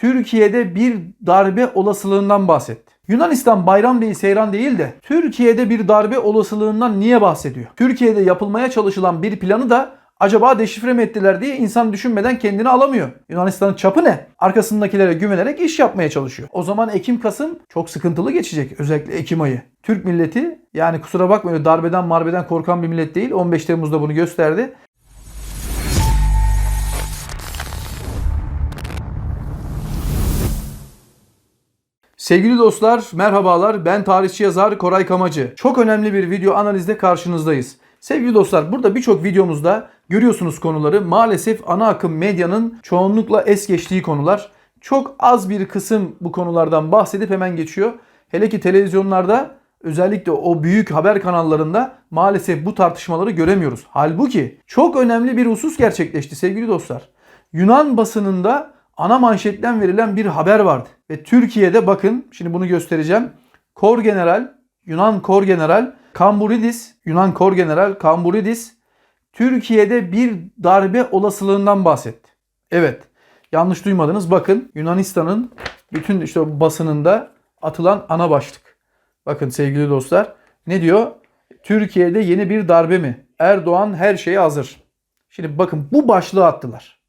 Türkiye'de bir darbe olasılığından bahsetti. Yunanistan bayram değil seyran değil de Türkiye'de bir darbe olasılığından niye bahsediyor? Türkiye'de yapılmaya çalışılan bir planı da acaba deşifre mi ettiler diye insan düşünmeden kendini alamıyor. Yunanistan'ın çapı ne? Arkasındakilere güvenerek iş yapmaya çalışıyor. O zaman Ekim-Kasım çok sıkıntılı geçecek. Özellikle Ekim ayı. Türk milleti yani kusura bakma öyle darbeden marbeden korkan bir millet değil. 15 Temmuz'da bunu gösterdi. Sevgili dostlar, merhabalar. Ben tarihçi yazar Koray Kamacı. Çok önemli bir video analizde karşınızdayız. Sevgili dostlar, burada birçok videomuzda görüyorsunuz konuları. Maalesef ana akım medyanın çoğunlukla es geçtiği konular. Çok az bir kısım bu konulardan bahsedip hemen geçiyor. Hele ki televizyonlarda özellikle o büyük haber kanallarında maalesef bu tartışmaları göremiyoruz. Halbuki çok önemli bir husus gerçekleşti sevgili dostlar. Yunan basınında ana manşetten verilen bir haber vardı. Ve Türkiye'de bakın şimdi bunu göstereceğim. Kor General, Yunan Kor General Kamburidis, Yunan Kor General Kamburidis Türkiye'de bir darbe olasılığından bahsetti. Evet. Yanlış duymadınız. Bakın Yunanistan'ın bütün işte basınında atılan ana başlık. Bakın sevgili dostlar. Ne diyor? Türkiye'de yeni bir darbe mi? Erdoğan her şeye hazır. Şimdi bakın bu başlığı attılar.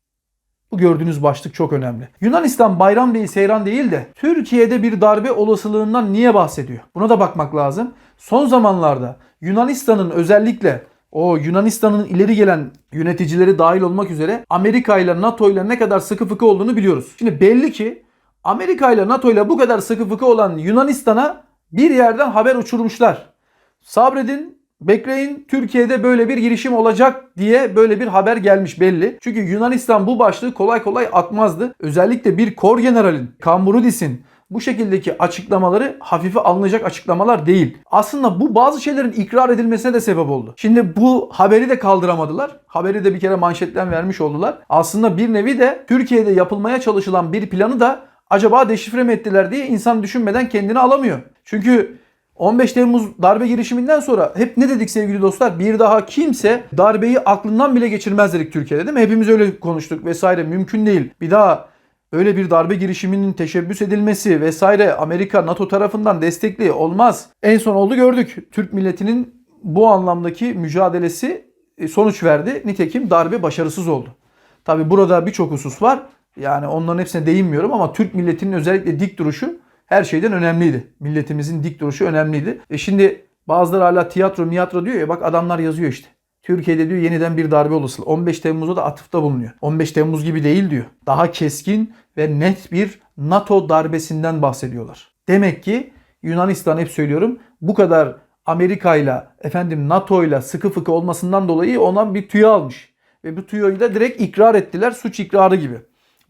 Bu gördüğünüz başlık çok önemli. Yunanistan bayram değil seyran değil de Türkiye'de bir darbe olasılığından niye bahsediyor? Buna da bakmak lazım. Son zamanlarda Yunanistan'ın özellikle o Yunanistan'ın ileri gelen yöneticileri dahil olmak üzere Amerika ile NATO ile ne kadar sıkı fıkı olduğunu biliyoruz. Şimdi belli ki Amerika ile NATO ile bu kadar sıkı fıkı olan Yunanistan'a bir yerden haber uçurmuşlar. Sabredin Bekleyin Türkiye'de böyle bir girişim olacak diye böyle bir haber gelmiş belli. Çünkü Yunanistan bu başlığı kolay kolay atmazdı. Özellikle bir kor generalin, Kamburudis'in bu şekildeki açıklamaları hafife alınacak açıklamalar değil. Aslında bu bazı şeylerin ikrar edilmesine de sebep oldu. Şimdi bu haberi de kaldıramadılar. Haberi de bir kere manşetten vermiş oldular. Aslında bir nevi de Türkiye'de yapılmaya çalışılan bir planı da acaba deşifre mi ettiler diye insan düşünmeden kendini alamıyor. Çünkü 15 Temmuz darbe girişiminden sonra hep ne dedik sevgili dostlar? Bir daha kimse darbeyi aklından bile geçirmez dedik Türkiye'de değil mi? Hepimiz öyle konuştuk vesaire. Mümkün değil. Bir daha öyle bir darbe girişiminin teşebbüs edilmesi vesaire Amerika NATO tarafından destekli olmaz. En son oldu gördük. Türk milletinin bu anlamdaki mücadelesi e, sonuç verdi. Nitekim darbe başarısız oldu. Tabi burada birçok husus var. Yani onların hepsine değinmiyorum ama Türk milletinin özellikle dik duruşu her şeyden önemliydi. Milletimizin dik duruşu önemliydi. E şimdi bazıları hala tiyatro miyatro diyor ya bak adamlar yazıyor işte. Türkiye'de diyor yeniden bir darbe olasılığı. 15 Temmuz'da da atıfta bulunuyor. 15 Temmuz gibi değil diyor. Daha keskin ve net bir NATO darbesinden bahsediyorlar. Demek ki Yunanistan hep söylüyorum bu kadar Amerika ile efendim NATO ile sıkı fıkı olmasından dolayı ona bir tüyo almış. Ve bu tüyoyu da direkt ikrar ettiler suç ikrarı gibi.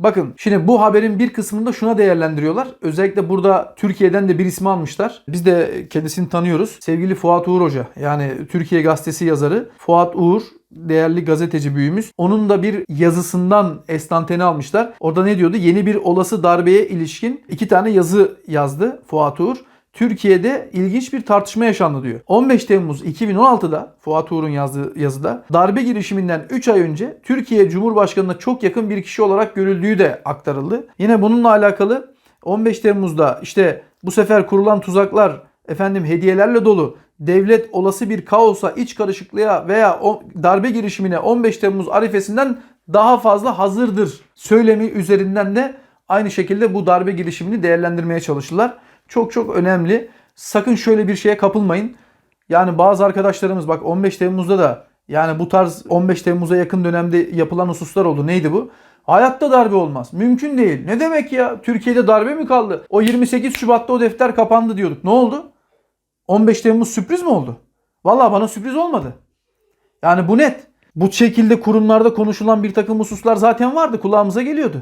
Bakın şimdi bu haberin bir kısmında şuna değerlendiriyorlar. Özellikle burada Türkiye'den de bir ismi almışlar. Biz de kendisini tanıyoruz. Sevgili Fuat Uğur Hoca yani Türkiye Gazetesi yazarı Fuat Uğur değerli gazeteci büyüğümüz. Onun da bir yazısından estanteni almışlar. Orada ne diyordu? Yeni bir olası darbeye ilişkin iki tane yazı yazdı Fuat Uğur. Türkiye'de ilginç bir tartışma yaşandı diyor. 15 Temmuz 2016'da Fuat Uğur'un yazdığı yazıda darbe girişiminden 3 ay önce Türkiye Cumhurbaşkanı'na çok yakın bir kişi olarak görüldüğü de aktarıldı. Yine bununla alakalı 15 Temmuz'da işte bu sefer kurulan tuzaklar efendim hediyelerle dolu devlet olası bir kaosa, iç karışıklığa veya darbe girişimine 15 Temmuz arifesinden daha fazla hazırdır söylemi üzerinden de aynı şekilde bu darbe girişimini değerlendirmeye çalıştılar. Çok çok önemli. Sakın şöyle bir şeye kapılmayın. Yani bazı arkadaşlarımız bak 15 Temmuz'da da yani bu tarz 15 Temmuz'a yakın dönemde yapılan hususlar oldu. Neydi bu? Hayatta darbe olmaz. Mümkün değil. Ne demek ya? Türkiye'de darbe mi kaldı? O 28 Şubat'ta o defter kapandı diyorduk. Ne oldu? 15 Temmuz sürpriz mi oldu? Vallahi bana sürpriz olmadı. Yani bu net. Bu şekilde kurumlarda konuşulan bir takım hususlar zaten vardı. Kulağımıza geliyordu.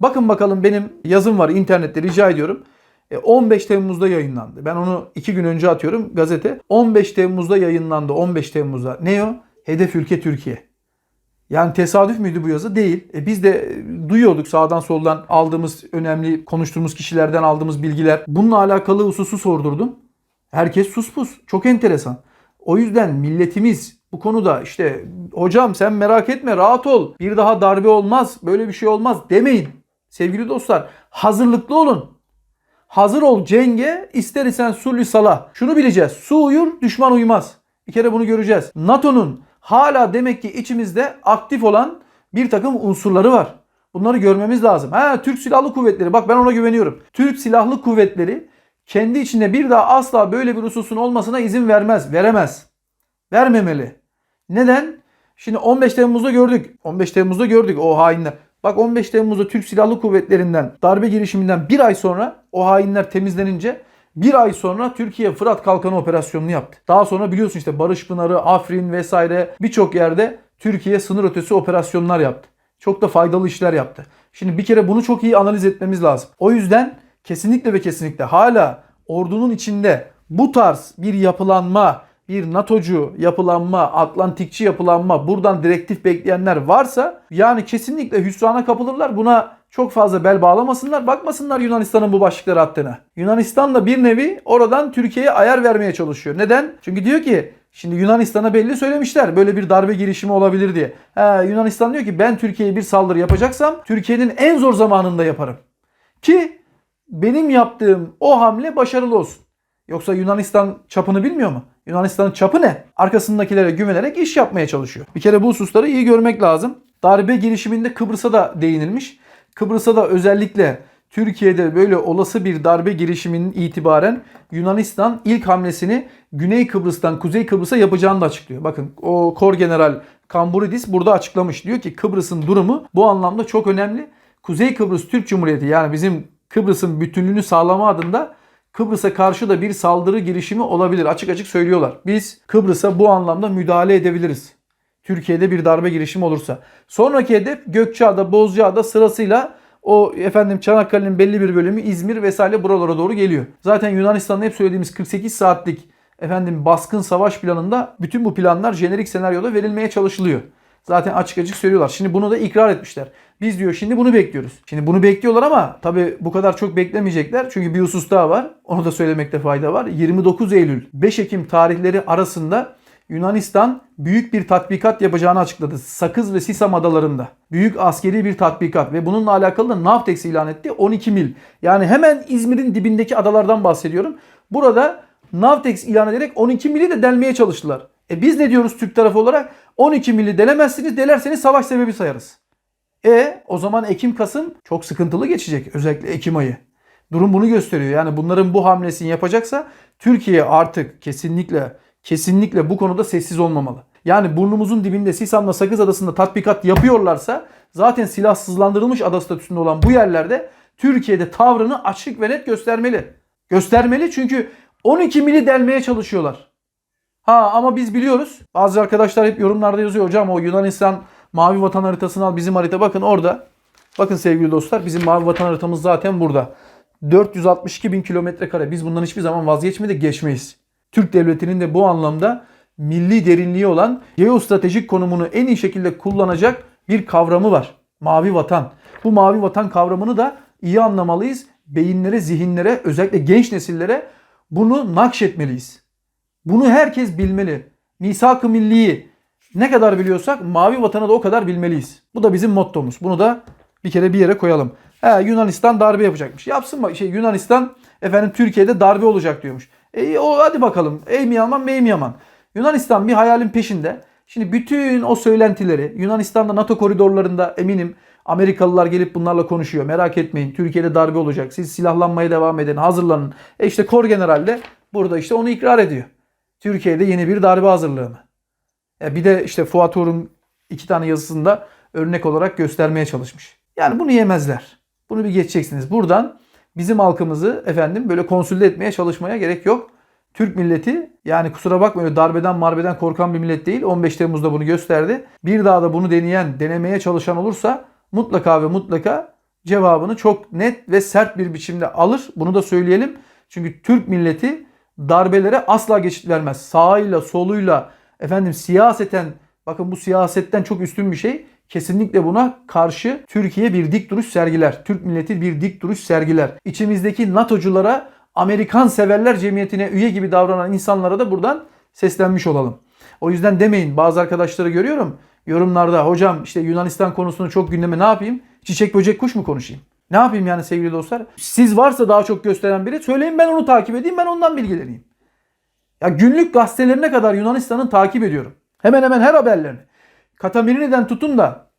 Bakın bakalım benim yazım var internette rica ediyorum. 15 Temmuz'da yayınlandı. Ben onu 2 gün önce atıyorum gazete. 15 Temmuz'da yayınlandı. 15 Temmuz'da. Ne o? Hedef ülke Türkiye. Yani tesadüf müydü bu yazı? Değil. E biz de duyuyorduk sağdan soldan aldığımız önemli konuştuğumuz kişilerden aldığımız bilgiler. Bununla alakalı hususu sordurdum. Herkes sus pus. Çok enteresan. O yüzden milletimiz bu konuda işte hocam sen merak etme rahat ol. Bir daha darbe olmaz. Böyle bir şey olmaz demeyin. Sevgili dostlar hazırlıklı olun. Hazır ol cenge, ister isen sulü sala. Şunu bileceğiz. Su uyur, düşman uyumaz. Bir kere bunu göreceğiz. NATO'nun hala demek ki içimizde aktif olan bir takım unsurları var. Bunları görmemiz lazım. Ha Türk Silahlı Kuvvetleri bak ben ona güveniyorum. Türk Silahlı Kuvvetleri kendi içinde bir daha asla böyle bir hususun olmasına izin vermez, veremez. Vermemeli. Neden? Şimdi 15 Temmuz'da gördük. 15 Temmuz'da gördük o hainler. Bak 15 Temmuz'da Türk Silahlı Kuvvetleri'nden darbe girişiminden bir ay sonra o hainler temizlenince bir ay sonra Türkiye Fırat Kalkanı operasyonunu yaptı. Daha sonra biliyorsun işte Barış Pınarı, Afrin vesaire birçok yerde Türkiye sınır ötesi operasyonlar yaptı. Çok da faydalı işler yaptı. Şimdi bir kere bunu çok iyi analiz etmemiz lazım. O yüzden kesinlikle ve kesinlikle hala ordunun içinde bu tarz bir yapılanma, bir NATO'cu yapılanma, Atlantikçi yapılanma, buradan direktif bekleyenler varsa yani kesinlikle hüsrana kapılırlar. Buna çok fazla bel bağlamasınlar. Bakmasınlar Yunanistan'ın bu başlıkları attığına. Yunanistan da bir nevi oradan Türkiye'ye ayar vermeye çalışıyor. Neden? Çünkü diyor ki Şimdi Yunanistan'a belli söylemişler böyle bir darbe girişimi olabilir diye. Ha, Yunanistan diyor ki ben Türkiye'ye bir saldırı yapacaksam Türkiye'nin en zor zamanında yaparım. Ki benim yaptığım o hamle başarılı olsun. Yoksa Yunanistan çapını bilmiyor mu? Yunanistan'ın çapı ne? Arkasındakilere güvenerek iş yapmaya çalışıyor. Bir kere bu hususları iyi görmek lazım. Darbe girişiminde Kıbrıs'a da değinilmiş. Kıbrıs'a da özellikle Türkiye'de böyle olası bir darbe girişiminin itibaren Yunanistan ilk hamlesini Güney Kıbrıs'tan Kuzey Kıbrıs'a yapacağını da açıklıyor. Bakın o Kor General Kamburidis burada açıklamış. Diyor ki Kıbrıs'ın durumu bu anlamda çok önemli. Kuzey Kıbrıs Türk Cumhuriyeti yani bizim Kıbrıs'ın bütünlüğünü sağlama adında Kıbrıs'a karşı da bir saldırı girişimi olabilir. Açık açık söylüyorlar. Biz Kıbrıs'a bu anlamda müdahale edebiliriz. Türkiye'de bir darbe girişimi olursa. Sonraki hedef Gökçeada, Bozcaada sırasıyla o efendim Çanakkale'nin belli bir bölümü İzmir vesaire buralara doğru geliyor. Zaten Yunanistan'da hep söylediğimiz 48 saatlik efendim baskın savaş planında bütün bu planlar jenerik senaryoda verilmeye çalışılıyor. Zaten açık açık söylüyorlar. Şimdi bunu da ikrar etmişler. Biz diyor şimdi bunu bekliyoruz. Şimdi bunu bekliyorlar ama tabi bu kadar çok beklemeyecekler. Çünkü bir husus daha var. Onu da söylemekte fayda var. 29 Eylül 5 Ekim tarihleri arasında Yunanistan büyük bir tatbikat yapacağını açıkladı. Sakız ve Sisam adalarında. Büyük askeri bir tatbikat ve bununla alakalı da Navtex ilan etti. 12 mil. Yani hemen İzmir'in dibindeki adalardan bahsediyorum. Burada Navtex ilan ederek 12 mili de delmeye çalıştılar. E biz ne diyoruz Türk tarafı olarak? 12 mili delemezsiniz, delerseniz savaş sebebi sayarız. E o zaman Ekim-Kasım çok sıkıntılı geçecek. Özellikle Ekim ayı. Durum bunu gösteriyor. Yani bunların bu hamlesini yapacaksa Türkiye artık kesinlikle kesinlikle bu konuda sessiz olmamalı. Yani burnumuzun dibinde Sisam'la Sakız Adası'nda tatbikat yapıyorlarsa zaten silahsızlandırılmış ada statüsünde olan bu yerlerde Türkiye'de tavrını açık ve net göstermeli. Göstermeli çünkü 12 mili delmeye çalışıyorlar. Ha ama biz biliyoruz. Bazı arkadaşlar hep yorumlarda yazıyor hocam o Yunanistan mavi vatan haritasını al bizim harita bakın orada. Bakın sevgili dostlar bizim mavi vatan haritamız zaten burada. 462 bin kilometre kare. Biz bundan hiçbir zaman vazgeçmedik geçmeyiz. Türk devletinin de bu anlamda milli derinliği olan geostratejik konumunu en iyi şekilde kullanacak bir kavramı var. Mavi vatan. Bu mavi vatan kavramını da iyi anlamalıyız. Beyinlere, zihinlere, özellikle genç nesillere bunu nakşetmeliyiz. Bunu herkes bilmeli. Misak-ı milliyi ne kadar biliyorsak mavi vatanı da o kadar bilmeliyiz. Bu da bizim mottomuz. Bunu da bir kere bir yere koyalım. He, Yunanistan darbe yapacakmış. Yapsın bak şey Yunanistan efendim Türkiye'de darbe olacak diyormuş. E, o hadi bakalım. Ey mi yaman mey mi yaman. Yunanistan bir hayalin peşinde. Şimdi bütün o söylentileri Yunanistan'da NATO koridorlarında eminim Amerikalılar gelip bunlarla konuşuyor. Merak etmeyin Türkiye'de darbe olacak. Siz silahlanmaya devam edin. Hazırlanın. E işte Kor General de burada işte onu ikrar ediyor. Türkiye'de yeni bir darbe hazırlığı mı? E bir de işte Fuat Uğur'un iki tane yazısında örnek olarak göstermeye çalışmış. Yani bunu yemezler. Bunu bir geçeceksiniz. Buradan bizim halkımızı efendim böyle konsülde etmeye çalışmaya gerek yok. Türk milleti yani kusura bakmayın darbeden marbeden korkan bir millet değil. 15 Temmuz'da bunu gösterdi. Bir daha da bunu deneyen, denemeye çalışan olursa mutlaka ve mutlaka cevabını çok net ve sert bir biçimde alır. Bunu da söyleyelim. Çünkü Türk milleti darbelere asla geçit vermez. Sağıyla, soluyla, efendim siyaseten bakın bu siyasetten çok üstün bir şey. Kesinlikle buna karşı Türkiye bir dik duruş sergiler. Türk milleti bir dik duruş sergiler. İçimizdeki NATO'culara Amerikan severler cemiyetine üye gibi davranan insanlara da buradan seslenmiş olalım. O yüzden demeyin bazı arkadaşları görüyorum yorumlarda hocam işte Yunanistan konusunu çok gündeme ne yapayım? Çiçek böcek kuş mu konuşayım? Ne yapayım yani sevgili dostlar? Siz varsa daha çok gösteren biri söyleyin ben onu takip edeyim ben ondan bilgileneyim. Ya günlük gazetelerine kadar Yunanistan'ın takip ediyorum. Hemen hemen her haberlerini. Katamirini'den tutun da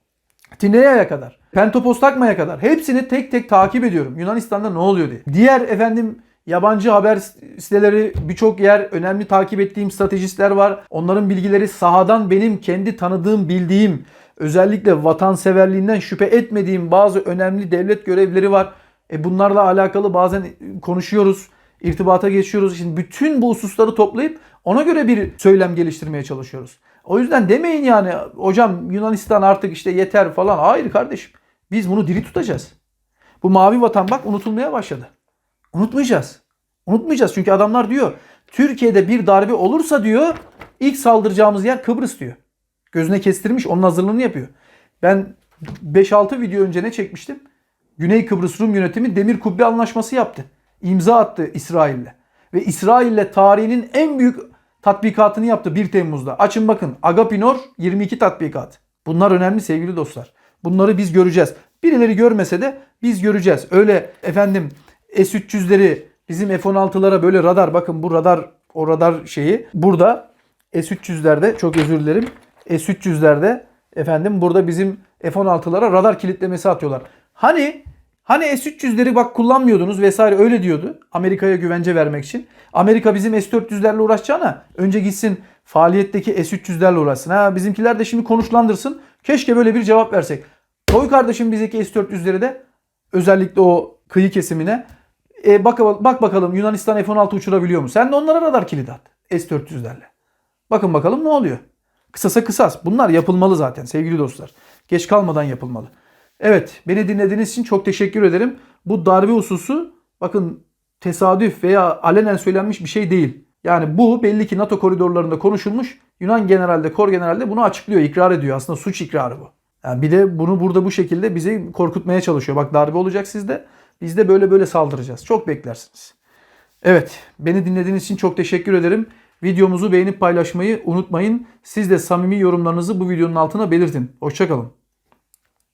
Tinea'ya kadar, Pentopos takmaya kadar hepsini tek tek takip ediyorum. Yunanistan'da ne oluyor diye. Diğer efendim yabancı haber siteleri birçok yer önemli takip ettiğim stratejistler var. Onların bilgileri sahadan benim kendi tanıdığım, bildiğim özellikle vatanseverliğinden şüphe etmediğim bazı önemli devlet görevlileri var. E bunlarla alakalı bazen konuşuyoruz, irtibata geçiyoruz. Şimdi bütün bu hususları toplayıp ona göre bir söylem geliştirmeye çalışıyoruz. O yüzden demeyin yani hocam Yunanistan artık işte yeter falan. Hayır kardeşim. Biz bunu diri tutacağız. Bu mavi vatan bak unutulmaya başladı. Unutmayacağız. Unutmayacağız çünkü adamlar diyor Türkiye'de bir darbe olursa diyor ilk saldıracağımız yer Kıbrıs diyor. Gözüne kestirmiş onun hazırlığını yapıyor. Ben 5-6 video önce ne çekmiştim? Güney Kıbrıs Rum yönetimi Demir Kubbe Anlaşması yaptı. İmza attı İsrail'le. Ve İsrail'le tarihinin en büyük tatbikatını yaptı 1 Temmuz'da. Açın bakın Agapinor 22 tatbikat. Bunlar önemli sevgili dostlar. Bunları biz göreceğiz. Birileri görmese de biz göreceğiz. Öyle efendim S-300'leri bizim F-16'lara böyle radar bakın bu radar o radar şeyi burada S-300'lerde çok özür dilerim S-300'lerde efendim burada bizim F-16'lara radar kilitlemesi atıyorlar. Hani hani S-300'leri bak kullanmıyordunuz vesaire öyle diyordu. Amerika'ya güvence vermek için. Amerika bizim S-400'lerle uğraşacağına önce gitsin faaliyetteki S-300'lerle uğraşsın. Ha bizimkiler de şimdi konuşlandırsın. Keşke böyle bir cevap versek. Koy kardeşim bizdeki S-400'leri de özellikle o kıyı kesimine. E bak, bak bakalım Yunanistan F-16 uçurabiliyor mu? Sen de onlara radar kilidi at. S-400'lerle. Bakın bakalım ne oluyor. Kısasa kısas. Bunlar yapılmalı zaten sevgili dostlar. Geç kalmadan yapılmalı. Evet beni dinlediğiniz için çok teşekkür ederim. Bu darbe hususu bakın tesadüf veya alenen söylenmiş bir şey değil. Yani bu belli ki NATO koridorlarında konuşulmuş. Yunan generalde, kor generalde bunu açıklıyor, ikrar ediyor. Aslında suç ikrarı bu. Yani bir de bunu burada bu şekilde bizi korkutmaya çalışıyor. Bak darbe olacak sizde. Biz de böyle böyle saldıracağız. Çok beklersiniz. Evet, beni dinlediğiniz için çok teşekkür ederim. Videomuzu beğenip paylaşmayı unutmayın. Siz de samimi yorumlarınızı bu videonun altına belirtin. Hoşçakalın.